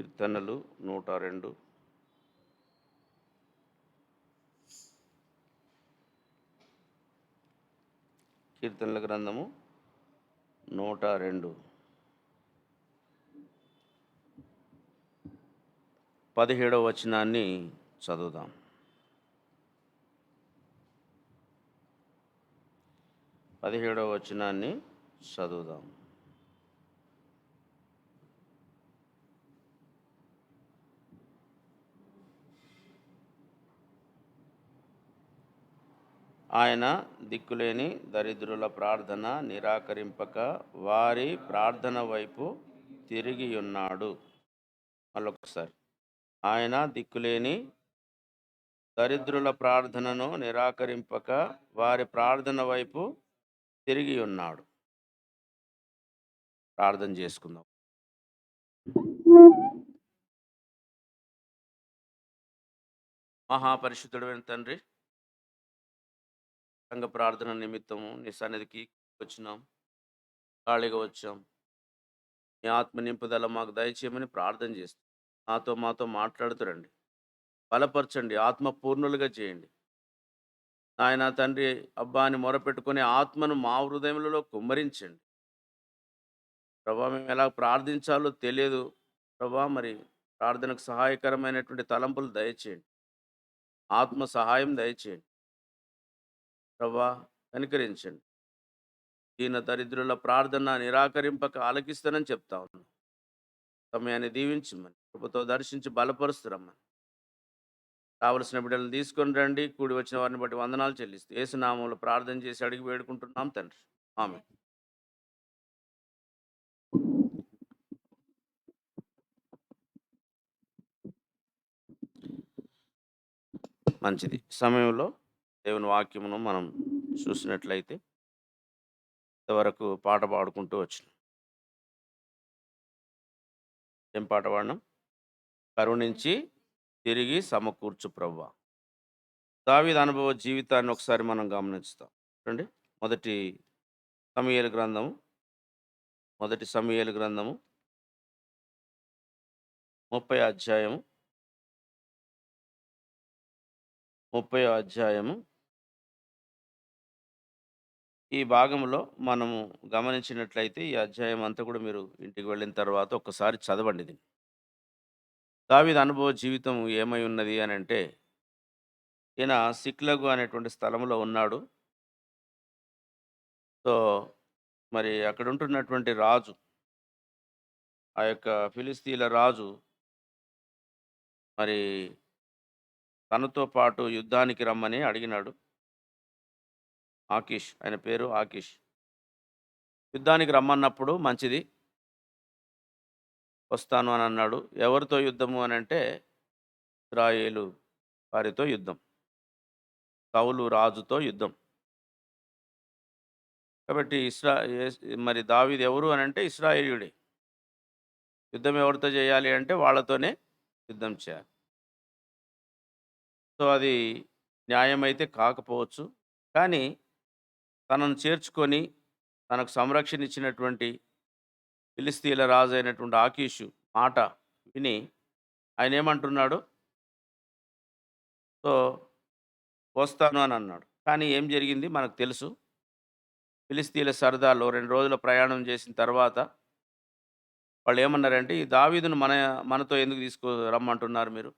కీర్తనలు నూట రెండు. కీర్తనల గ్రంథము నూట రెండు. పదిహేడవ వచనాన్ని చదువుదాం. పదిహేడవ వచనాన్ని చదువుదాం. ఆయన దిక్కులేని దరిద్రుల ప్రార్థన నిరాకరింపక వారి ప్రార్థన వైపు తిరిగి ఉన్నాడు మళ్ళొకసారి. ఆయన దిక్కులేని దరిద్రుల ప్రార్థనను నిరాకరింపక వారి ప్రార్థన వైపు తిరిగి ఉన్నాడు ప్రార్థన చేసుకుందాం. మహాపరిశుద్ధుడైన తండ్రి సంఘ ప్రార్థన నిమిత్తము నీ సన్నిధికి వచ్చినాం. ఖాళీగా వచ్చాం. నీ ఆత్మ నింపుదల మాకు దయచేయమని ప్రార్థన చేస్తాం నాతో మాతో మాట్లాడుతురండి బలపరచండి ఆత్మ పూర్ణులుగా చేయండి. ఆయన తండ్రి అబ్బాని మొరపెట్టుకుని ఆత్మను మా హృదయములలో కుమ్మరించండి. ప్రభా మేము ఎలా ప్రార్థించాలో తెలియదు. ప్రభా మరి ప్రార్థనకు సహాయకరమైనటువంటి తలంపులు దయచేయండి. ఆత్మ సహాయం దయచేయండి. ప్రభా కనికరించండి దీన దరిద్రుల ప్రార్థన నిరాకరింపక ఆలకిస్తానని చెప్తా ఉన్నాను సమయాన్ని దీవించమని కృపతో దర్శించి బలపరుస్తురమ్మని. కావలసిన బిడ్డలను తీసుకొని రండి. కూడి వచ్చిన వారిని బట్టి వందనాలు చెల్లిస్తూ ఏసునామంలో ప్రార్థన చేసి అడిగి వేడుకుంటున్నాం తండ్రి. ఆమె మంచిది. సమయంలో దేవుని వాక్యమును మనం చూసినట్లయితే ఇంతవరకు పాట పాడుకుంటూ వచ్చినాం ఏం పాట పాడినాం? కరుణించి తిరిగి సమకూర్చు ప్రవ్వ. దావిద అనుభవ జీవితాన్ని ఒకసారి మనం గమనిస్తాం చూడండి మొదటి సమయలు గ్రంథము. మొదటి సమయలు గ్రంథము. ముప్పై అధ్యాయము. ముప్పై అధ్యాయము. ఈ భాగంలో మనము గమనించినట్లయితే ఈ అధ్యాయం అంతా కూడా మీరు ఇంటికి వెళ్ళిన తర్వాత ఒక్కసారి చదవండి దీన్ని. దావీద అనుభవ జీవితం ఏమై ఉన్నది అని అంటే ఈయన సిక్లగు అనేటువంటి స్థలంలో ఉన్నాడు. సో మరి అక్కడ ఉంటున్నటువంటి రాజు ఆ యొక్క ఫిలిస్తీన్ల రాజు మరి తనతో పాటు యుద్ధానికి రమ్మని అడిగినాడు. ఆకిష్ ఆయన పేరు ఆకిష్. యుద్ధానికి రమ్మన్నప్పుడు మంచిది. వస్తాను అని అన్నాడు. ఎవరితో యుద్ధము అని అంటే ఇస్రాయేలు వారితో యుద్ధం. సౌలు రాజుతో యుద్ధం. కాబట్టి ఇస్రా మరి దావిది ఎవరు అని అంటే ఇస్రాయేలుడే. యుద్ధం ఎవరితో చేయాలి అంటే వాళ్ళతోనే యుద్ధం చేయాలి. సో అది న్యాయమైతే కాకపోవచ్చు. కానీ తనను చేర్చుకొని తనకు సంరక్షణ ఇచ్చినటువంటి ఫిలిస్తీన్ల రాజు అయినటువంటి ఆకీషు మాట విని ఆయన ఏమంటున్నాడు సో వస్తాను అని అన్నాడు. కానీ ఏం జరిగింది? మనకు తెలుసు. ఫిలిస్తీన్ల సరదాలో రెండు రోజుల ప్రయాణం చేసిన తర్వాత వాళ్ళు ఏమన్నారంటే ఈ దావీదును మన మనతో ఎందుకు తీసుకు రమ్మంటున్నారు మీరు?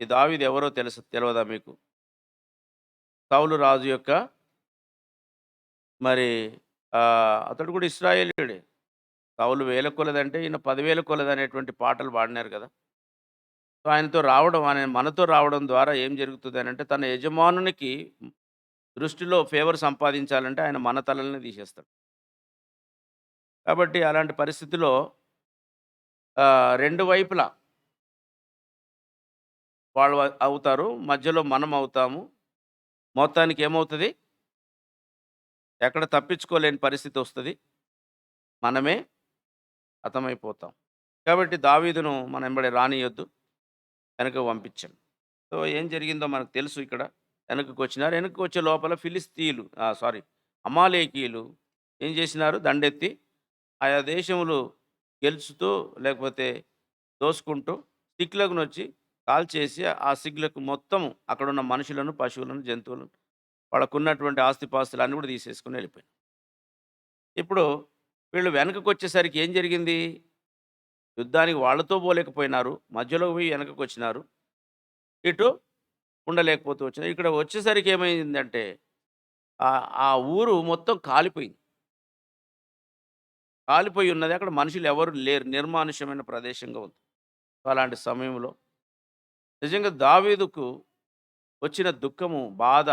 ఈ దావీదు ఎవరో తెలుసు తెలియదా మీకు? సౌలు రాజు యొక్క మరి అతడు కూడా ఇస్రాయేలీయుడే. సౌలు వేల కొలదంటే ఈయన పదివేల కొలది అనేటువంటి పాటలు పాడినారు కదా! సో ఆయనతో రావడం ఆయన మనతో రావడం ద్వారా ఏం జరుగుతుంది అని అంటే తన యజమానునికి దృష్టిలో ఫేవర్ సంపాదించాలంటే ఆయన మన తలల్ని తీసేస్తాడు. కాబట్టి అలాంటి పరిస్థితిలో రెండు వైపులా వాళ్ళు అవుతారు. మధ్యలో మనం అవుతాము. మొత్తానికి ఏమవుతుంది? ఎక్కడ తప్పించుకోలేని పరిస్థితి వస్తుంది. మనమే హతమైపోతాం. కాబట్టి దావీదును మనం ఎంబడి రానియొద్దు. వెనక పంపించాం. సో ఏం జరిగిందో మనకు తెలుసు ఇక్కడ. వెనకకు వచ్చినారు వెనక్కి వచ్చే లోపల ఫిలిస్తీన్లు సారీ అమాలేకీయులు ఏం చేసినారు? దండెత్తి ఆయా దేశములు గెలుచుతూ లేకపోతే దోసుకుంటూ సిగ్లకు వచ్చి కాల్చేసి ఆ సిగ్లకు మొత్తం అక్కడున్న మనుషులను పశువులను జంతువులను వాళ్ళకున్నటువంటి ఆస్తిపాస్తులు అన్నీ కూడా తీసేసుకుని వెళ్ళిపోయారు ఇప్పుడు వీళ్ళు వెనకకు వచ్చేసరికి ఏం జరిగింది? యుద్ధానికి వాళ్ళతో పోలేకపోయినారు. మధ్యలో పోయి వెనకకు వచ్చినారు ఇటు ఉండలేకపోతూ వచ్చినారు. ఇక్కడ వచ్చేసరికి ఏమైందంటే ఆ- ఆ ఊరు మొత్తం కాలిపోయింది. కాలిపోయి ఉన్నది అక్కడ మనుషులు ఎవరు లేరు. నిర్మానుష్యమైన ప్రదేశంగా ఉంది. అలాంటి సమయంలో. నిజంగా దావీదుకు వచ్చిన దుఃఖము బాధ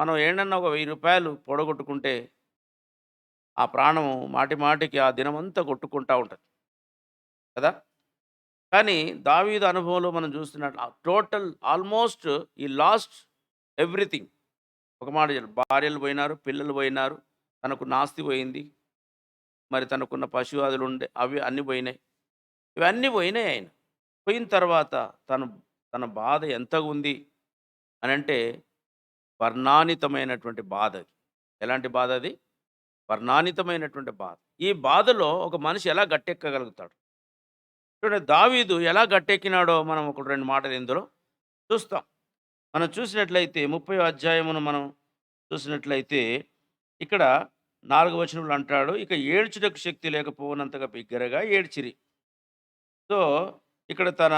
మనం ఏంటన్నా ఒక వెయ్యి రూపాయలు పొడగొట్టుకుంటే ఆ ప్రాణము మాటి మాటికి ఆ దినమంతా కొట్టుకుంటా ఉంటుంది. కదా? కానీ దావీద అనుభవంలో మనం చూస్తున్నట్టు టోటల్ ఆల్మోస్ట్ ఈ లాస్ట్ ఎవ్రీథింగ్ ఒక మాట భార్యలు పోయినారు పిల్లలు పోయినారు తనకు నాస్తి పోయింది మరి తనకున్న పశువాదులు ఉండే అవి అన్నీ పోయినాయి. ఇవన్నీ పోయినాయి ఆయన. పోయిన తర్వాత తను తన బాధ ఎంత ఉంది అని అంటే వర్ణానితమైనటువంటి బాధ అది. ఎలాంటి బాధ అది? వర్ణానితమైనటువంటి బాధ. ఈ బాధలో ఒక మనిషి ఎలా గట్టెక్కగలుగుతాడు? చూడండి దావీదు ఎలా గట్టెక్కినాడో మనం ఒక రెండు మాటలు ఇందులో చూస్తాం. మనం చూసినట్లయితే ముప్పై అధ్యాయమును మనం చూసినట్లయితే ఇక్కడ నాలుగు వచనములు అంటాడు ఇక ఏడ్చుటకు శక్తి లేకపోనంతగా బిగ్గరగా ఏడ్చిరి. సో ఇక్కడ తన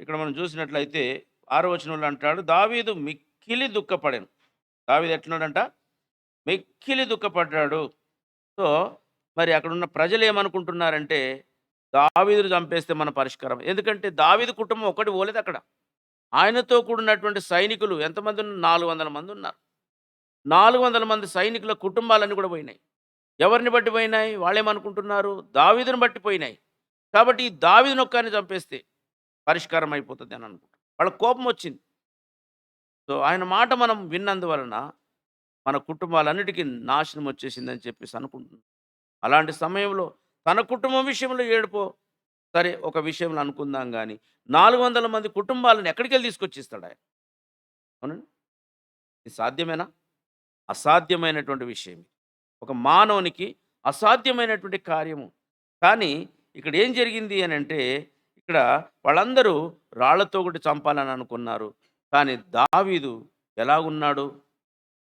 ఇక్కడ మనం చూసినట్లయితే ఆరు వచనంలో అంటాడు దావీదు మిక్కిలి దుఃఖపడాను. దావిది ఎట్లున్నాడంట? మిక్కిలి దుఃఖపడ్డాడు. సో మరి అక్కడున్న ప్రజలు ఏమనుకుంటున్నారంటే దావీదును చంపేస్తే మన పరిష్కారం. ఎందుకంటే దావీదు కుటుంబం ఒకటి పోలేదు అక్కడ. ఆయనతో కూడినటువంటి సైనికులు ఎంతమంది ఉన్నారు? నాలుగు వందల మంది ఉన్నారు. నాలుగు వందల మంది సైనికుల కుటుంబాలన్నీ కూడా పోయినాయి. ఎవరిని బట్టి పోయినాయి? వాళ్ళేమనుకుంటున్నారు? దావీదుని బట్టి పోయినాయి. కాబట్టి ఈ దావీదు నొక్కాన్ని చంపేస్తే పరిష్కారం అయిపోతుంది అని అనుకుంటారు వాళ్ళ కోపం వచ్చింది. సో ఆయన మాట మనం విన్నందువలన మన కుటుంబాలన్నిటికీ నాశనం వచ్చేసిందని చెప్పేసి అనుకుంటున్నాం. అలాంటి సమయంలో తన కుటుంబం విషయంలో ఏడుపో సరే ఒక విషయంలో అనుకుందాం కానీ నాలుగు వందల మంది కుటుంబాలను ఎక్కడికి వెళ్ళి తీసుకొచ్చిస్తాడు ఆయన? అవునండి. ఇది సాధ్యమేనా? అసాధ్యమైనటువంటి విషయం ఒక మానవునికి అసాధ్యమైనటువంటి కార్యము. కానీ ఇక్కడ ఏం జరిగింది అని అంటే ఇక్కడ వాళ్ళందరూ రాళ్ళతో ఒకటి చంపాలని అనుకున్నారు. కానీ దావీదు ఎలా ఉన్నాడు?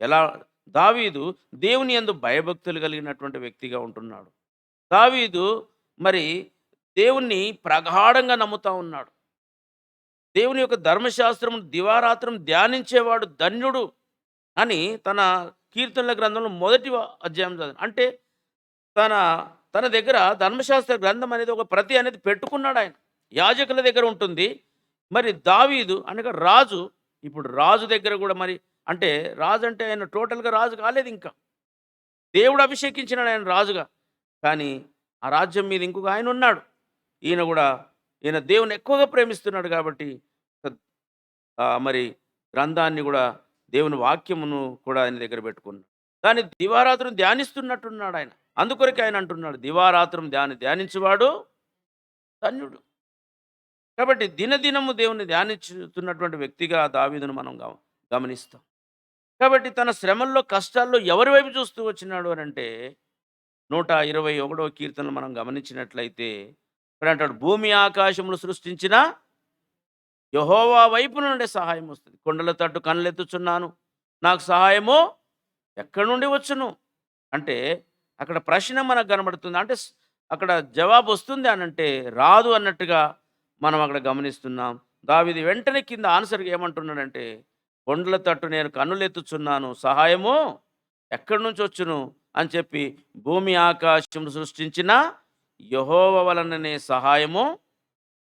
ఎలా దావీదు దేవుని ఎందు భయభక్తులు కలిగినటువంటి వ్యక్తిగా ఉంటున్నాడు. దావీదు మరి దేవుణ్ణి ప్రగాఢంగా నమ్ముతా ఉన్నాడు. దేవుని యొక్క ధర్మశాస్త్రం దివారాత్రం ధ్యానించేవాడు ధన్యుడు అని తన కీర్తనల గ్రంథంలో మొదటి అధ్యాయం చదివాను అంటే తన తన దగ్గర ధర్మశాస్త్ర గ్రంథం అనేది ఒక ప్రతి అనేది పెట్టుకున్నాడు ఆయన. యాజకుల దగ్గర ఉంటుంది. మరి దావీదు అనగా రాజు. ఇప్పుడు రాజు దగ్గర కూడా మరి అంటే రాజు అంటే ఆయన టోటల్గా రాజు కాలేదు ఇంకా. దేవుడు అభిషేకించినాడు ఆయన రాజుగా. కానీ ఆ రాజ్యం మీద ఇంకొక ఆయన ఉన్నాడు. ఈయన కూడా ఈయన దేవుని ఎక్కువగా ప్రేమిస్తున్నాడు కాబట్టి మరి గ్రంథాన్ని కూడా దేవుని వాక్యమును కూడా ఆయన దగ్గర పెట్టుకున్నాడు. దాన్ని దివారాత్రం ధ్యానిస్తున్నట్టున్నాడు ఆయన. అందుకొరకే ఆయన అంటున్నాడు దివారాత్రం ధ్యాని ధ్యానించువాడు ధన్యుడు. కాబట్టి దినదినము దేవుని ధ్యానిస్తున్నటువంటి వ్యక్తిగా దావీదును మనం గమ- గమనిస్తాం. కాబట్టి తన శ్రమల్లో కష్టాల్లో ఎవరి వైపు చూస్తూ వచ్చినాడు అని అంటే నూట ఇరవై ఒకటవ కీర్తనలు మనం గమనించినట్లయితే ఇక్కడ అంటాడు భూమి ఆకాశములు సృష్టించిన యహోవా వైపు నుండి సహాయం వస్తుంది. కొండల తట్టు కళ్ళెత్తుచున్నాను నాకు సహాయము ఎక్కడి నుండి వచ్చును? అంటే అక్కడ ప్రశ్న మనకు కనబడుతుంది. అంటే అక్కడ జవాబు వస్తుంది అని అంటే రాదు అన్నట్టుగా మనం అక్కడ గమనిస్తున్నాం. దావిది వెంటనే కింద ఆన్సర్గా ఏమంటున్నాడంటే కొండల తట్టు నేను కన్నులెత్తుచున్నాను. సహాయము ఎక్కడి నుంచి వచ్చును? అని చెప్పి భూమి ఆకాశం సృష్టించిన యహోవ వలననే సహాయము.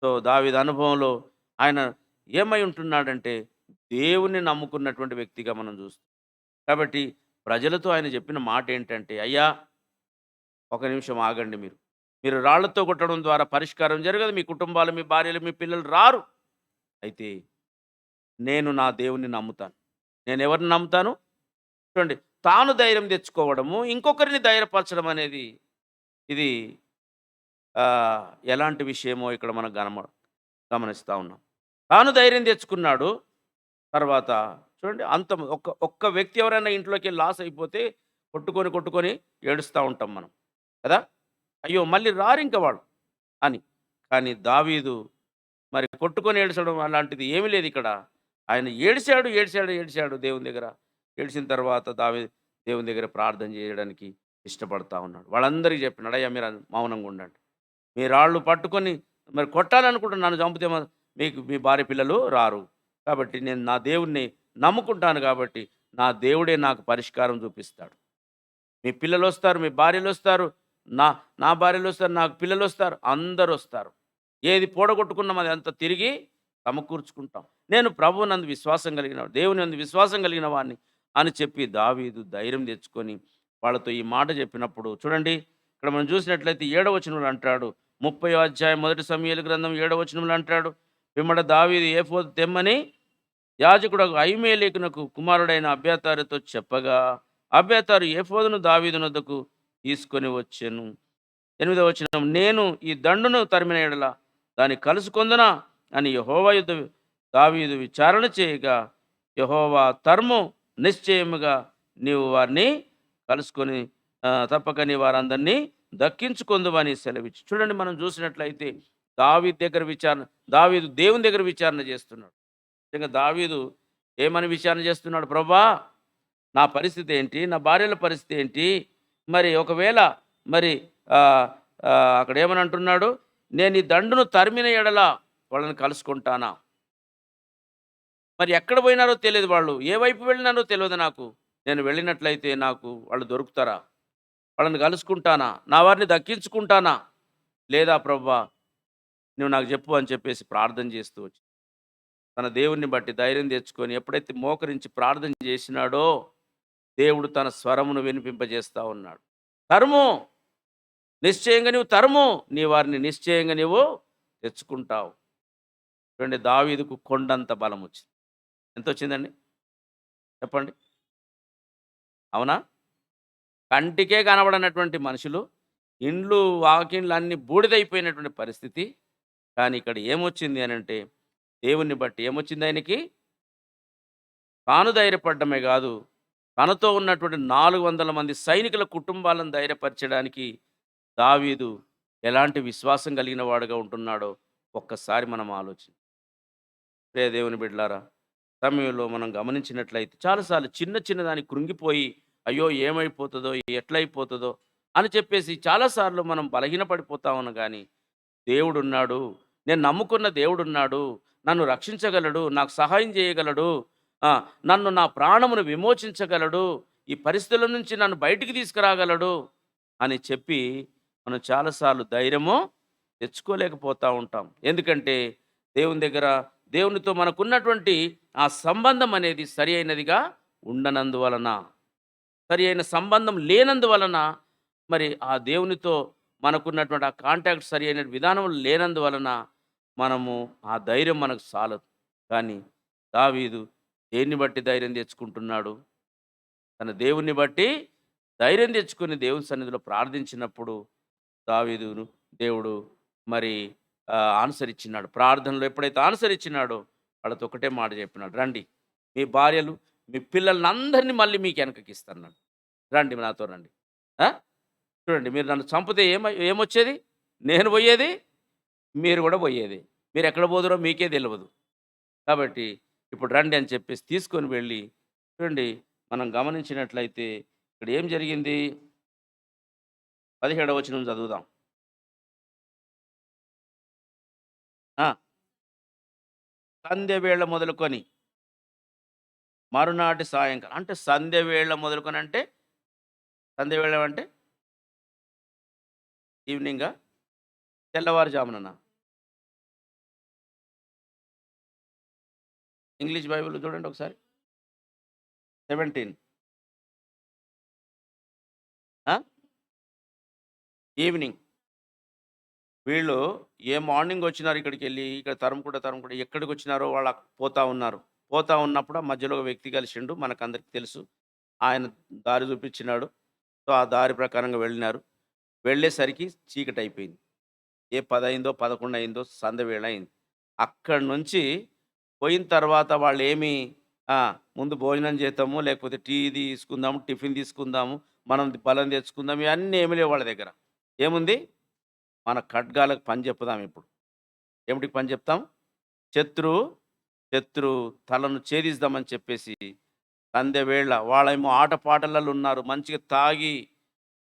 సో దావిది అనుభవంలో ఆయన ఏమై ఉంటున్నాడంటే దేవుణ్ణి నమ్ముకున్నటువంటి వ్యక్తిగా మనం చూస్తాం. కాబట్టి ప్రజలతో ఆయన చెప్పిన మాట ఏంటంటే అయ్యా ఒక నిమిషం ఆగండి మీరు. మీరు రాళ్ళతో కొట్టడం ద్వారా పరిష్కారం జరగదు. మీ కుటుంబాలు మీ భార్యలు మీ పిల్లలు రారు. అయితే నేను నా దేవుని నమ్ముతాను. నేను ఎవరిని నమ్ముతాను? చూడండి తాను ధైర్యం తెచ్చుకోవడము ఇంకొకరిని ధైర్యపరచడం అనేది ఇది ఎలాంటి విషయమో ఇక్కడ మనం గమ గమనిస్తూ ఉన్నాం. తాను ధైర్యం తెచ్చుకున్నాడు తర్వాత చూడండి అంత ఒక్క ఒక్క వ్యక్తి ఎవరైనా ఇంట్లోకి లాస్ అయిపోతే కొట్టుకొని కొట్టుకొని ఏడుస్తూ ఉంటాం మనం. కదా? అయ్యో! మళ్ళీ రారు ఇంక వాళ్ళు అని. కానీ దావీదు మరి కొట్టుకొని ఏడ్చడం అలాంటిది ఏమీ లేదు ఇక్కడ. ఆయన ఏడిశాడు ఏడిశాడు ఏడిశాడు దేవుని దగ్గర. ఏడిచిన తర్వాత దావి దేవుని దగ్గర ప్రార్థన చేయడానికి ఇష్టపడతా ఉన్నాడు. వాళ్ళందరికీ చెప్పినాడు అయ్యా మీరు మౌనంగా ఉండండి. మీ రాళ్ళు పట్టుకొని మరి కొట్టాలనుకుంటే నన్ను చంపితే మీకు మీ భార్య పిల్లలు రారు. కాబట్టి నేను నా దేవుణ్ణి నమ్ముకుంటాను కాబట్టి నా దేవుడే నాకు పరిష్కారం చూపిస్తాడు. మీ పిల్లలు వస్తారు మీ భార్యలు వస్తారు నా నా భార్యలు వస్తారు నాకు పిల్లలు వస్తారు అందరు వస్తారు ఏది పూడగొట్టుకున్నాం అది అంతా తిరిగి సమకూర్చుకుంటాం. నేను ప్రభు నందు విశ్వాసం కలిగిన దేవుని నందు విశ్వాసం కలిగిన వాడిని అని చెప్పి దావీదు ధైర్యం తెచ్చుకొని వాళ్ళతో ఈ మాట చెప్పినప్పుడు చూడండి ఇక్కడ మనం చూసినట్లయితే ఏడవ అంటాడు ముప్పై అధ్యాయం మొదటి సమయాల గ్రంథం ఏడవ అంటాడు పిమ్మడ దావీదు ఏఫోదు తెమ్మని యాజకుడు ఐమేలేకునకు కుమారుడైన అభ్యతారుతో చెప్పగా అభ్యతారు ఏఫోదును దావీదునొద్దకు తీసుకొని వచ్చాను. ఎనిమిదవ వచనం నేను ఈ దండును తరిమిన ఎడల దాన్ని కలుసుకొందనా? అని యహోవా యుద్ధ దావీదు విచారణ చేయగా యహోవా తర్ము నిశ్చయముగా నీవు వారిని కలుసుకొని తప్పకని తప్పక నీ వారందరినీ దక్కించుకుందువని సెలవిచ్చి చూడండి మనం చూసినట్లయితే దావీ దగ్గర విచారణ దావీదు దేవుని దగ్గర విచారణ చేస్తున్నాడు. నిజంగా దావీదు ఏమని విచారణ చేస్తున్నాడు? ప్రభా నా పరిస్థితి ఏంటి? నా భార్యల పరిస్థితి ఏంటి? మరి ఒకవేళ మరి అక్కడ ఏమని అంటున్నాడు నేను ఈ దండును తరిమిన ఎడల వాళ్ళని కలుసుకుంటానా? మరి ఎక్కడ పోయినారో తెలియదు వాళ్ళు. ఏ వైపు వెళ్ళినారో తెలియదు నాకు. నేను వెళ్ళినట్లయితే నాకు వాళ్ళు దొరుకుతారా? వాళ్ళని కలుసుకుంటానా? నా వారిని దక్కించుకుంటానా? లేదా ప్రభా నువ్వు నాకు చెప్పు అని చెప్పేసి ప్రార్థన చేస్తూ వచ్చి తన దేవుణ్ణి బట్టి ధైర్యం తెచ్చుకొని ఎప్పుడైతే మోకరించి ప్రార్థన చేసినాడో దేవుడు తన స్వరమును వినిపింపజేస్తా ఉన్నాడు. తరుము నిశ్చయంగా నువ్వు తరుము నీ వారిని నిశ్చయంగా నీవు తెచ్చుకుంటావు. చూడండి దావీదుకు కొండంత బలం వచ్చింది. ఎంత వచ్చిందండి చెప్పండి. అవునా? కంటికే కనబడనటువంటి మనుషులు ఇండ్లు వాకిండ్లు అన్ని బూడిదైపోయినటువంటి పరిస్థితి. కానీ ఇక్కడ ఏమొచ్చింది అని అంటే దేవుణ్ణి బట్టి ఏమొచ్చింది ఆయనకి? తాను ధైర్యపడ్డమే కాదు తనతో ఉన్నటువంటి నాలుగు వందల మంది సైనికుల కుటుంబాలను ధైర్యపరచడానికి దావీదు ఎలాంటి విశ్వాసం కలిగిన వాడుగా ఉంటున్నాడో ఒక్కసారి మనం ఆలోచన. ప్రే దేవుని బిడ్డలారా సమయంలో మనం గమనించినట్లయితే చాలాసార్లు చిన్న చిన్న దానికి కృంగిపోయి అయ్యో ఏమైపోతుందో ఎట్లయిపోతుందో అని చెప్పేసి చాలాసార్లు మనం బలహీనపడిపోతా ఉన్నాం కానీ దేవుడున్నాడు నేను నమ్ముకున్న దేవుడున్నాడు నన్ను రక్షించగలడు నాకు సహాయం చేయగలడు నన్ను నా ప్రాణమును విమోచించగలడు. ఈ పరిస్థితుల నుంచి నన్ను బయటికి తీసుకురాగలడు అని చెప్పి మనం చాలాసార్లు ధైర్యము తెచ్చుకోలేకపోతూ ఉంటాం. ఎందుకంటే దేవుని దగ్గర దేవునితో మనకున్నటువంటి ఆ సంబంధం అనేది సరి అయినదిగా ఉండనందువలన సరి అయిన సంబంధం లేనందువలన మరి ఆ దేవునితో మనకున్నటువంటి ఆ కాంటాక్ట్ సరి అయిన విధానం లేనందువలన మనము ఆ ధైర్యం మనకు చాలదు కానీ దావీదు దేన్ని బట్టి ధైర్యం తెచ్చుకుంటున్నాడు? తన దేవుణ్ణి బట్టి ధైర్యం తెచ్చుకుని దేవుని సన్నిధిలో ప్రార్థించినప్పుడు దావీదును దేవుడు మరి ఆన్సర్ ఇచ్చినాడు ప్రార్థనలో ఎప్పుడైతే ఆన్సర్ ఇచ్చినాడో వాళ్ళతో ఒకటే మాట చెప్పినాడు. రండి మీ భార్యలు మీ పిల్లల్ని అందరినీ మళ్ళీ మీకు వెనకకి ఇస్తాను రండి నాతో రండి. చూడండి మీరు నన్ను చంపితే ఏమ ఏమొచ్చేది? నేను పోయేది? మీరు కూడా పోయేది. మీరు ఎక్కడ పోదురో మీకే తెలియదు కాబట్టి ఇప్పుడు రండి అని చెప్పేసి తీసుకొని వెళ్ళి చూడండి మనం గమనించినట్లయితే ఇక్కడ ఏం జరిగింది? పదిహేడవ వచనం చదువుదాం. ఆ. సంధ్య వేళ మొదలుకొని మరునాటి సాయంకాలం అంటే సంధ్య వేళ మొదలుకొని అంటే సంధ్య వేళ అంటే ఈవినింగా తెల్లవారుజామున ఇంగ్లీష్ బైబిల్ చూడండి ఒకసారి. సెవెంటీన్. ఈవినింగ్. వీళ్ళు ఏ మార్నింగ్ వచ్చినారు ఇక్కడికి వెళ్ళి ఇక్కడ తరుముకుంట తరుముకుంట ఎక్కడికి వచ్చినారో వాళ్ళు పోతా ఉన్నారు. పోతా ఉన్నప్పుడు మధ్యలో ఒక వ్యక్తి కలిసిండు మనకందరికి తెలుసు. ఆయన దారి చూపించినాడు. సో ఆ దారి ప్రకారంగా వెళ్ళినారు. వెళ్ళేసరికి చీకటి అయిపోయింది ఏ పదైందో పదకొండు అయిందో సందవేళ అయింది. అక్కడి నుంచి పోయిన తర్వాత వాళ్ళు ఏమి ముందు భోజనం చేద్దాము లేకపోతే టీ తీసుకుందాము టిఫిన్ తీసుకుందాము మనం బలం తెచ్చుకుందాం ఇవన్నీ ఏమి లేవు వాళ్ళ దగ్గర. ఏముంది? మన ఖడ్గాలకు పని చెప్పుదాం ఇప్పుడు. ఏమిటికి పని చెప్తాం? శత్రు శత్రు తలను ఛేదిద్దామని చెప్పేసి అందే వేళ వాళ్ళేమో ఆటపాటలలో ఉన్నారు మంచిగా తాగి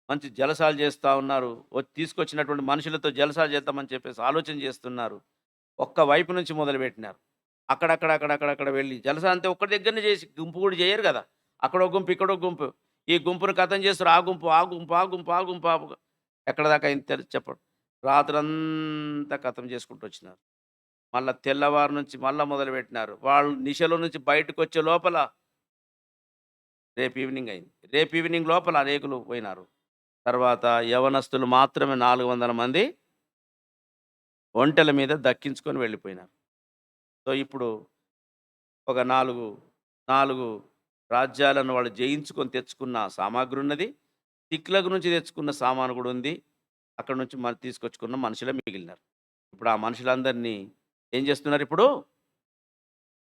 మంచి జలసాలు చేస్తూ ఉన్నారు వచ్చి తీసుకొచ్చినటువంటి మనుషులతో జలసాలు చేద్దామని చెప్పేసి ఆలోచన చేస్తున్నారు. ఒక్క వైపు నుంచి మొదలుపెట్టినారు. అక్కడక్కడ అక్కడక్కడక్కడ వెళ్ళి. జలసా అంతే ఒక్కడి దగ్గరనే చేసి గుంపు కూడా చేయరు కదా. అక్కడో గుంపు ఇక్కడో గుంపు. ఈ గుంపును కథం చేస్తారు ఆ గుంపు ఆ గుంపు ఆ గుంపు ఆ గుంపు ఆ గుంపు. ఎక్కడ దాకా అయింది తెలి చెప్పడు. రాత్రంతా కథం చేసుకుంటూ వచ్చినారు. మళ్ళీ తెల్లవారు నుంచి మళ్ళీ మొదలుపెట్టినారు. వాళ్ళు నిశలో నుంచి బయటకు వచ్చే లోపల రేపు ఈవినింగ్ అయింది. రేపు ఈవినింగ్ లోపల అనేకులు పోయినారు. తర్వాత యవనస్తులు మాత్రమే నాలుగు వందల మంది ఒంటెల మీద దక్కించుకొని వెళ్ళిపోయినారు. సో ఇప్పుడు ఒక నాలుగు నాలుగు రాజ్యాలను వాళ్ళు జయించుకొని తెచ్చుకున్న సామాగ్రి ఉన్నది తిక్లకు నుంచి తెచ్చుకున్న సామాను కూడా ఉంది. అక్కడ నుంచి మన తీసుకొచ్చుకున్న మనుషులే మిగిలినారు. ఇప్పుడు ఆ మనుషులందరినీ ఏం చేస్తున్నారు ఇప్పుడు?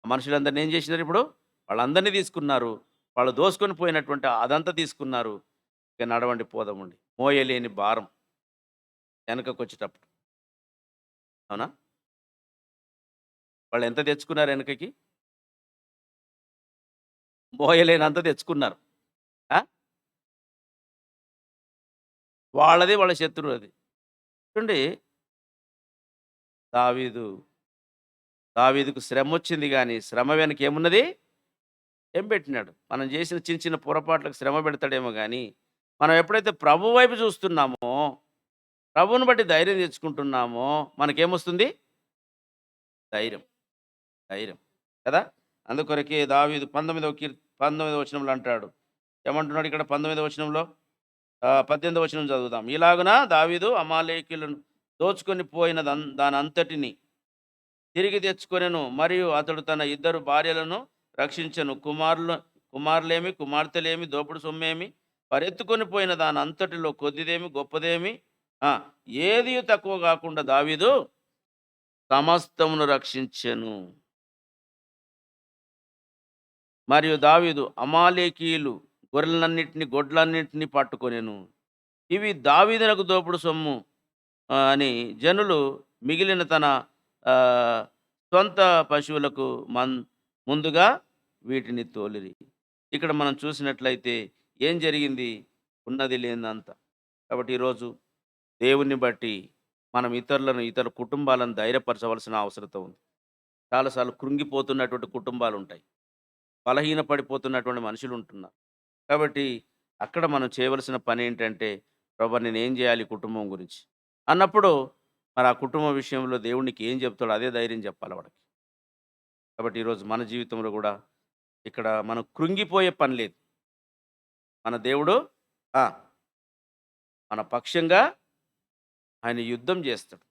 ఆ మనుషులందరినీ ఏం చేసినారు ఇప్పుడు? వాళ్ళందరినీ తీసుకున్నారు. వాళ్ళు దోసుకొని పోయినటువంటి అదంతా తీసుకున్నారు. ఇక నడవండి పోదామండి మోయలేని భారం. వెనకకు వచ్చేటప్పుడు అవునా? వాళ్ళు ఎంత తెచ్చుకున్నారు వెనకకి? మోయలేనంత తెచ్చుకున్నారు. ఆ? వాళ్ళది వాళ్ళ శత్రువు అది. చూడండి. దావీదు దావీదుకు శ్రమ వచ్చింది కానీ శ్రమ వెనక ఏమున్నది? ఏం పెట్టినాడు? మనం చేసిన చిన్న చిన్న పొరపాట్లకు శ్రమ పెడతాడేమో కానీ మనం ఎప్పుడైతే ప్రభు వైపు చూస్తున్నామో ప్రభువుని బట్టి ధైర్యం తెచ్చుకుంటున్నామో మనకేమొస్తుంది? ధైర్యం. ధైర్యం. కదా? అందుకొరకే దావీదు పంతొమ్మిదవ కీర్ పంతొమ్మిదవ వచనంలో అంటాడు. ఏమంటున్నాడు ఇక్కడ పంతొమ్మిదవ వచనంలో? పద్దెనిమిది పద్దెనిమిదవ వచనం చదువుదాం. ఇలాగున దావీదు అమాలేకులను దోచుకొని పోయిన దాని అంతటిని తిరిగి తెచ్చుకొనెను మరియు అతడు తన ఇద్దరు భార్యలను రక్షించను. కుమారులు కుమారులేమి కుమార్తెలేమి దోపుడు సొమ్మేమి పరెత్తుకొని పోయిన దాని అంతటిలో కొద్దిదేమి గొప్పదేమి? ఏది తక్కువ కాకుండా దావీదు సమస్తమును రక్షించెను. మరియు దావీదు అమాలేకీయులు గొర్రెలన్నింటినీ గొడ్లన్నింటినీ పట్టుకొనేను. ఇవి దావీదునకు దోపుడు సొమ్ము అని జనులు మిగిలిన తన సొంత పశువులకు మన్ ముందుగా వీటిని తోలిరి. ఇక్కడ మనం చూసినట్లయితే ఏం జరిగింది? ఉన్నది లేనిదంతా కాబట్టి ఈరోజు దేవుణ్ణి బట్టి మనం ఇతరులను ఇతర కుటుంబాలను ధైర్యపరచవలసిన అవసరం ఉంది. చాలాసార్లు కృంగిపోతున్నటువంటి కుటుంబాలు ఉంటాయి బలహీన పడిపోతున్నటువంటి మనుషులు ఉంటున్నారు కాబట్టి అక్కడ మనం చేయవలసిన పని ఏంటంటే ప్రభా నేను ఏం చేయాలి కుటుంబం గురించి? అన్నప్పుడు మరి ఆ కుటుంబ విషయంలో దేవుడికి ఏం చెప్తాడో అదే ధైర్యం చెప్పాలి వాడికి. కాబట్టి ఈరోజు మన జీవితంలో కూడా ఇక్కడ మనం కృంగిపోయే పని లేదు. మన దేవుడు మన పక్షంగా ఆయన యుద్ధం చేస్తాడు.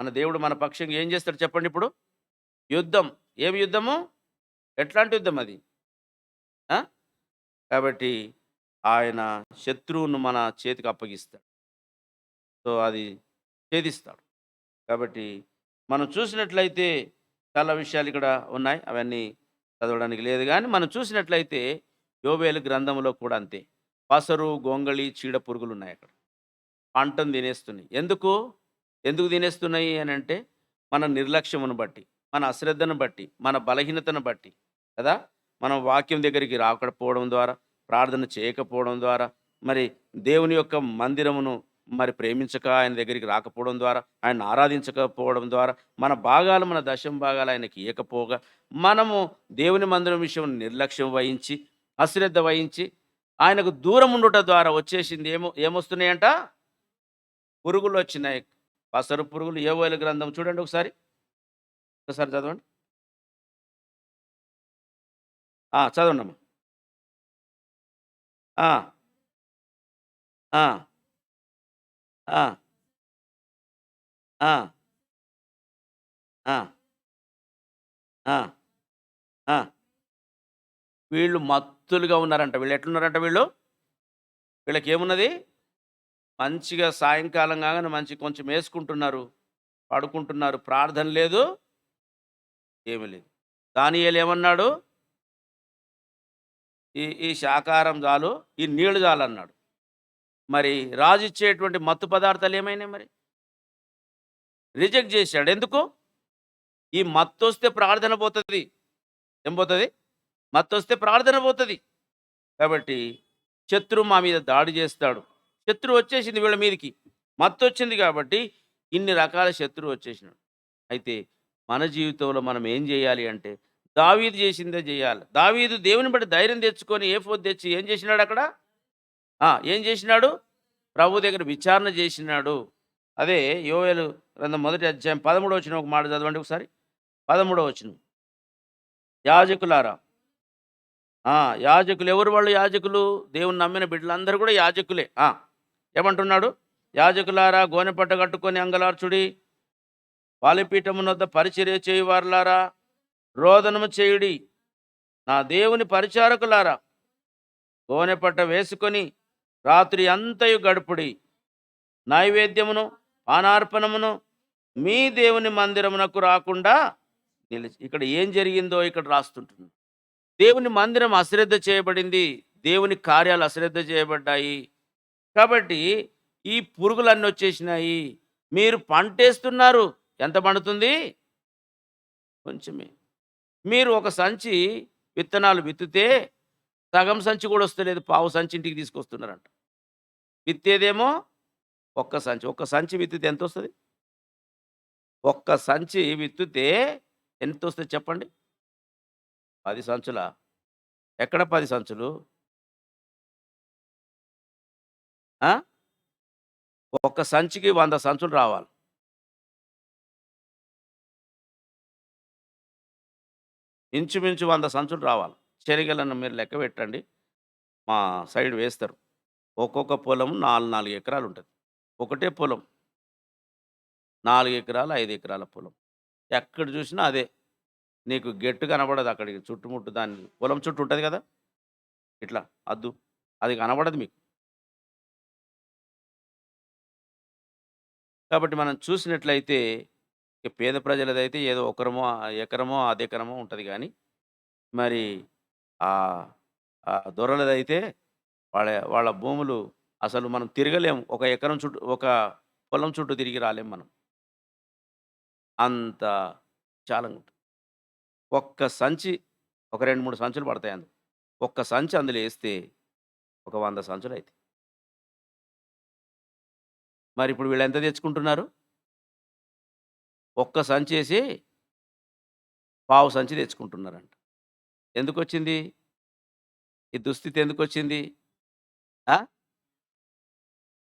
మన దేవుడు మన పక్షంగా ఏం చేస్తాడు చెప్పండి ఇప్పుడు? యుద్ధం. ఏమి యుద్ధము? ఎట్లాంటి యుద్ధం అది కాబట్టి ఆయన శత్రువును మన చేతికి అప్పగిస్తాడు. సో అది ఛేదిస్తాడు. కాబట్టి మనం చూసినట్లయితే చాలా విషయాలు ఇక్కడ ఉన్నాయి. అవన్నీ చదవడానికి లేదు కానీ మనం చూసినట్లయితే యోవేలు గ్రంథంలో కూడా అంతే. పసరు గొంగళి చీడ పురుగులు ఉన్నాయి అక్కడ. పంటను తినేస్తున్నాయి. ఎందుకు? ఎందుకు తినేస్తున్నాయి అని అంటే మన నిర్లక్ష్యమును బట్టి మన అశ్రద్ధను బట్టి మన బలహీనతను బట్టి. కదా? మనం వాక్యం దగ్గరికి రాకపోవడం ద్వారా ప్రార్థన చేయకపోవడం ద్వారా మరి దేవుని యొక్క మందిరమును మరి ప్రేమించక ఆయన దగ్గరికి రాకపోవడం ద్వారా ఆయన ఆరాధించకపోవడం ద్వారా మన భాగాలు మన దశం భాగాలు ఆయనకి ఇవ్వకపోగా మనము దేవుని మందిరం విషయం నిర్లక్ష్యం వహించి అశ్రద్ధ వహించి ఆయనకు దూరం ఉండటం ద్వారా వచ్చేసింది ఏమో ఏమొస్తున్నాయంట? పురుగులు వచ్చినాయి. పసరు పురుగులు ఏవోల గ్రంథం చూడండి ఒకసారి. ఒకసారి చదవండి. చదవండి అమ్మా వీళ్ళు మత్తులుగా ఉన్నారంట. వీళ్ళు ఎట్లున్నారంట వీళ్ళు? వీళ్ళకి ఏమున్నది మంచిగా సాయంకాలం కాగానే మంచి కొంచెం వేసుకుంటున్నారు. పడుకుంటున్నారు. ప్రార్థన లేదు. ఏమీ లేదు. దానియేలు ఏమన్నాడు? ఈ ఈ శాకాహారం చాలు ఈ నీళ్ళు చాలు అన్నాడు. మరి రాజు ఇచ్చేటువంటి మత్తు పదార్థాలు ఏమైనాయి మరి? రిజెక్ట్ చేశాడు. ఎందుకు? ఈ మత్తు వస్తే ప్రార్థన పోతుంది. ఏం పోతుంది? మత్తు వస్తే ప్రార్థన పోతుంది. కాబట్టి శత్రు మా మీద దాడి చేస్తాడు. శత్రువు వచ్చేసింది వీళ్ళ మీదకి. మత్తు వచ్చింది కాబట్టి ఇన్ని రకాల శత్రువు వచ్చేసినాడు. అయితే మన జీవితంలో మనం ఏం చేయాలి అంటే దావీదు చేసిందే చేయాలి. దావీదు దేవుని బట్టి ధైర్యం తెచ్చుకొని ఏ ఫోన్ తెచ్చి ఏం చేసినాడు అక్కడ? ఏం చేసినాడు? ప్రభు దగ్గర విచారణ చేసినాడు. అదే యోవేలు గ్రంథం మొదటి అధ్యాయం పదమూడవ వచ్చిన ఒక మాట చదవండి ఒకసారి. పదమూడవ వచ్చిన యాజకులారా యాజకులు ఎవరు వాళ్ళు యాజకులు? దేవుని నమ్మిన బిడ్డలందరూ కూడా యాజకులే. ఏమంటున్నాడు? యాజకులారా గోనె పట్ట కట్టుకొని అంగలార్చుడి పాలిపీఠమునొద్ద పరిచర్య చేయువారులారా రోదనము చేయుడి. నా దేవుని పరిచారకులారా గోనెపట్ట వేసుకొని రాత్రి అంతయు గడుపుడి. నైవేద్యమును పానార్పణమును మీ దేవుని మందిరమునకు రాకుండా నిలిచి ఇక్కడ ఏం జరిగిందో ఇక్కడ రాస్తుంటున్నాను దేవుని మందిరం అశ్రద్ధ చేయబడింది దేవుని కార్యాలు అశ్రద్ధ చేయబడ్డాయి. కాబట్టి ఈ పురుగులన్నీ వచ్చేసినాయి. మీరు పంటేస్తున్నారు ఎంత పండుతుంది? కొంచెమే. మీరు ఒక సంచి విత్తనాలు విత్తితే సగం సంచి కూడా వస్తలేదు పావు సంచి ఇంటికి తీసుకొస్తున్నారంట. విత్తేదేమో ఒక్క సంచి ఒక్క సంచి విత్తితే ఎంత వస్తుంది? ఒక్క సంచి విత్తితే ఎంత వస్తుంది చెప్పండి? పది సంచుల? ఎక్కడ పది సంచులు? ఒక్క సంచికి వంద సంచులు రావాలి. ఇంచుమించు వంద సంచులు రావాలి. శనగలను మీరు లెక్క పెట్టండి. మా సైడ్ వేస్తారు. ఒక్కొక్క పొలం నాలుగు నాలుగు ఎకరాలు ఉంటుంది ఒకటే పొలం. నాలుగు ఎకరాలు ఐదు ఎకరాల పొలం. ఎక్కడ చూసినా అదే. నీకు గెట్టు కనబడదు అక్కడికి. చుట్టుముట్టు దాన్ని పొలం చుట్టూ ఉంటుంది కదా? ఇట్లా అద్దు. అది కనబడదు మీకు. కాబట్టి మనం చూసినట్లయితే ఇక పేద ప్రజలదైతే ఏదో ఒకరమో ఎకరమో అదెకరమో ఎకరమో ఉంటుంది కానీ మరి ఆ ఆ దొరలదైతే వాళ్ళ వాళ్ళ భూములు అసలు మనం తిరగలేము. ఒక ఎకరం చుట్టూ ఒక పొలం చుట్టూ తిరిగి రాలేం మనం. అంత చాలంగా ఉంటుంది. ఒక్క సంచి ఒక రెండు మూడు సంచులు పడతాయి అందులో. ఒక్క సంచి అందులో వేస్తే ఒక వంద సంచులు అయితే మరి ఇప్పుడు వీళ్ళు ఎంత తెచ్చుకుంటున్నారు? ఒక్క సంచి వేసి పావు సంచి తెచ్చుకుంటున్నారంట. ఎందుకు వచ్చింది ఈ దుస్థితి ఎందుకు వచ్చింది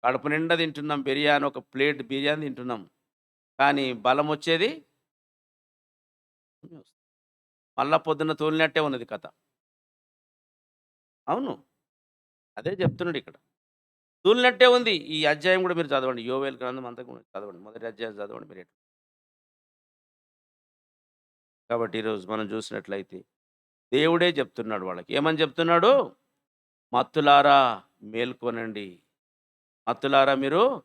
కడుపు నిండా తింటున్నాం బిర్యానీ ఒక ప్లేట్ బిర్యానీ తింటున్నాం. కానీ బలం వచ్చేది? మళ్ళా పొద్దున్న తోలినట్టే ఉన్నది కథ. అవును. అదే చెప్తున్నాడు ఇక్కడ. తూలినట్టే ఉంది. ఈ అధ్యాయం కూడా మీరు చదవండి. యోవేల్ గ్రంథం అంతా కూడా చదవండి. మొదటి అధ్యాయం చదవండి మీరు కాబట్టి ఈరోజు మనం చూసినట్లయితే దేవుడే చెప్తున్నాడు వాళ్ళకి. ఏమని చెప్తున్నాడు? మత్తులారా మేల్కొనండి. మత్తులారా మీరు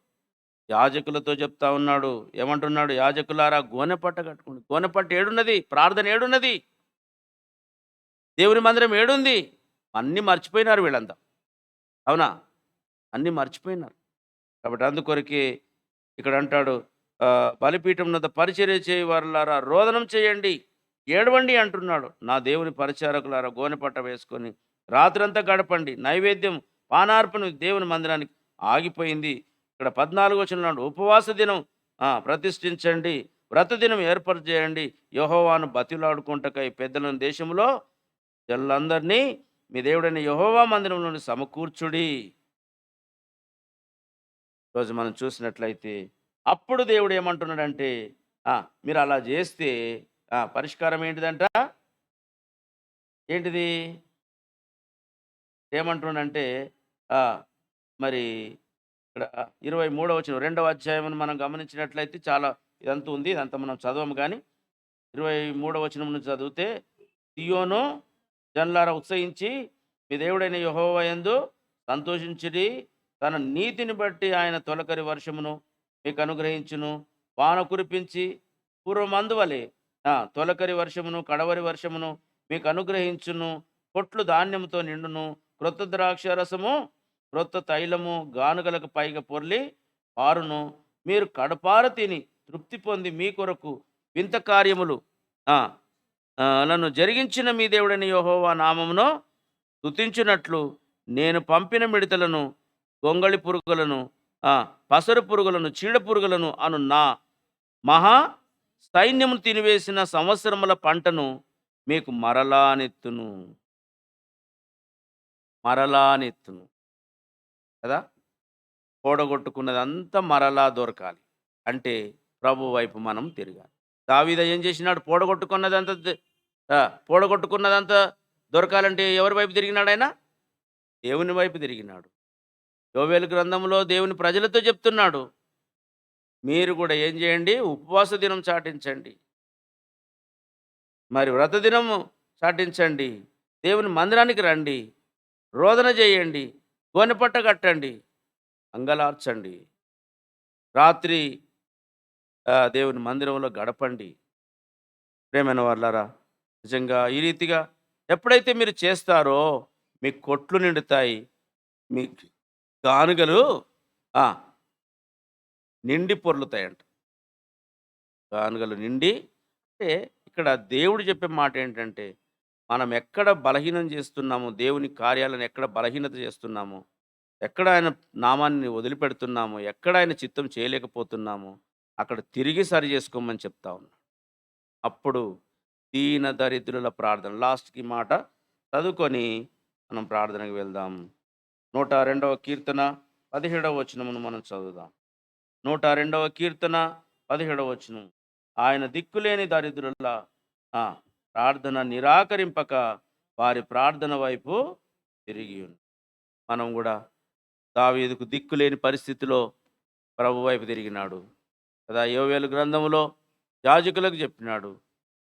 యాజకులతో చెప్తా ఉన్నాడు. ఏమంటున్నాడు? యాజకులారా గోనెపట్ట కట్టుకోండి. గోనెపట్ట ఏడున్నది. ప్రార్థన ఏడున్నది. దేవుని మందిరం ఏడుంది. అన్నీ మర్చిపోయినారు వీళ్ళంతా. అవునా? అన్నీ మర్చిపోయినారు. కాబట్టి అందుకొరకే ఇక్కడ అంటాడు బలిపీఠం పరిచర్య చేయవారులారా రోదనం చేయండి. ఏడవండి అంటున్నాడు. నా దేవుని పరిచారకులారా గోనెపట్ట వేసుకొని రాత్రంతా గడపండి. నైవేద్యం పానార్పణ దేవుని మందిరానికి ఆగిపోయింది. ఇక్కడ పద్నాలుగు వచ్చిన నాడు ఉపవాస దినం ప్రతిష్ఠించండి. వ్రత దినం ఏర్పాటు చేయండి. యహోవాను బతిలాడుకుంటకై పెద్దలను దేశంలో జనులందరినీ మీ దేవుడైన యహోవా మందిరంలోని సమకూర్చుడి. రోజు మనం చూసినట్లయితే అప్పుడు దేవుడు ఏమంటున్నాడంటే మీరు అలా చేస్తే పరిష్కారం ఏంటిదంట? ఏంటిది? ఏమంటుండంటే ఆ, మరి ఇక్కడ ఇరవై మూడవ వచ్చిన రెండవ అధ్యాయం మనం గమనించినట్లయితే చాలా ఇదంతా ఉంది ఇదంతా మనం చదవము కానీ ఇరవై మూడవ వచనం నుంచి చదివితే సియోను జన్లార ఉత్సహించి మీ దేవుడైన యహోవయందు సంతోషించిడి తన నీతిని బట్టి ఆయన తొలకరి వర్షమును మీకు అనుగ్రహించును వాన కురిపించి పూర్వమందువలే తొలకరి వర్షమును కడవరి వర్షమును మీకు అనుగ్రహించును. కొట్లు ధాన్యముతో నిండును. క్రొత్త ద్రాక్ష రసము క్రొత్త తైలము గానుగలకు పైగా పొర్లి పారును. మీరు కడపార తిని తృప్తి పొంది మీ కొరకు వింత కార్యములు. నన్ను జరిగించిన మీ దేవుడని యెహోవా నామమును స్తుతించున్నట్లు నేను పంపిన మిడతలను గొంగళి పురుగులను పసరు పురుగులను చీడ పురుగులను అను నా మహా సైన్యము తినివేసిన సంవత్సరముల పంటను మీకు మరలానెత్తును మరలానెత్తును మరలా నెత్తును. కదా? పోడగొట్టుకున్నదంతా మరలా దొరకాలి. అంటే ప్రభు వైపు మనం తిరగాలి. దావీద ఏం చేసినాడు? పోడగొట్టుకున్నదంతా పోడగొట్టుకున్నదంతా దొరకాలంటే ఎవరి వైపు తిరిగినాడు ఆయన? దేవుని వైపు తిరిగినాడు. యోవేలు గ్రంథంలో దేవుని ప్రజలతో చెప్తున్నాడు. మీరు కూడా ఏం చేయండి? ఉపవాస దినం చాటించండి. మరి వ్రత దినము చాటించండి. దేవుని మందిరానికి రండి. రోదన చేయండి. గోనెపట్ట కట్టండి. అంగలార్చండి. రాత్రి దేవుని మందిరంలో గడపండి. ప్రేమైన వాళ్ళారా నిజంగా ఈ రీతిగా ఎప్పుడైతే మీరు చేస్తారో మీ కొట్లు నిండుతాయి. మీ కానుగలు నిండి పొర్లుతాయంట. గానుగలు నిండి అంటే ఇక్కడ దేవుడు చెప్పే మాట ఏంటంటే మనం ఎక్కడ బలహీనం చేస్తున్నామో దేవుని కార్యాలను ఎక్కడ బలహీనత చేస్తున్నామో ఎక్కడ ఆయన నామాన్ని వదిలిపెడుతున్నాము ఎక్కడ ఆయన చిత్తం చేయలేకపోతున్నామో అక్కడ తిరిగి సరి చేసుకోమని చెప్తా ఉన్నాడు. అప్పుడు దీన దరిద్రుల ప్రార్థన లాస్ట్కి మాట చదువుకొని మనం ప్రార్థనకు వెళ్దాం. నూట రెండవ కీర్తన పదిహేడవ వచనమును మనం చదువుదాం. నూట రెండవ కీర్తన పదిహేడవ వచనం. ఆయన దిక్కులేని దరిద్రుల ప్రార్థన నిరాకరింపక వారి ప్రార్థన వైపు తిరిగి ఉంది మనం కూడా దావీదుకు దిక్కులేని పరిస్థితిలో ప్రభు వైపు తిరిగినాడు. కదా యోవేలు గ్రంథంలో యాజకులకు చెప్పినాడు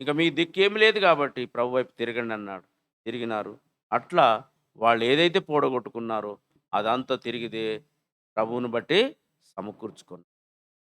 ఇంకా మీ దిక్కేమి లేదు కాబట్టి ప్రభు వైపు తిరగండి అన్నాడు. తిరిగినారు. అట్లా వాళ్ళు ఏదైతే పోడగొట్టుకున్నారో అదంతా తిరిగితే ప్రభువును బట్టి సమకూర్చుకున్నారు.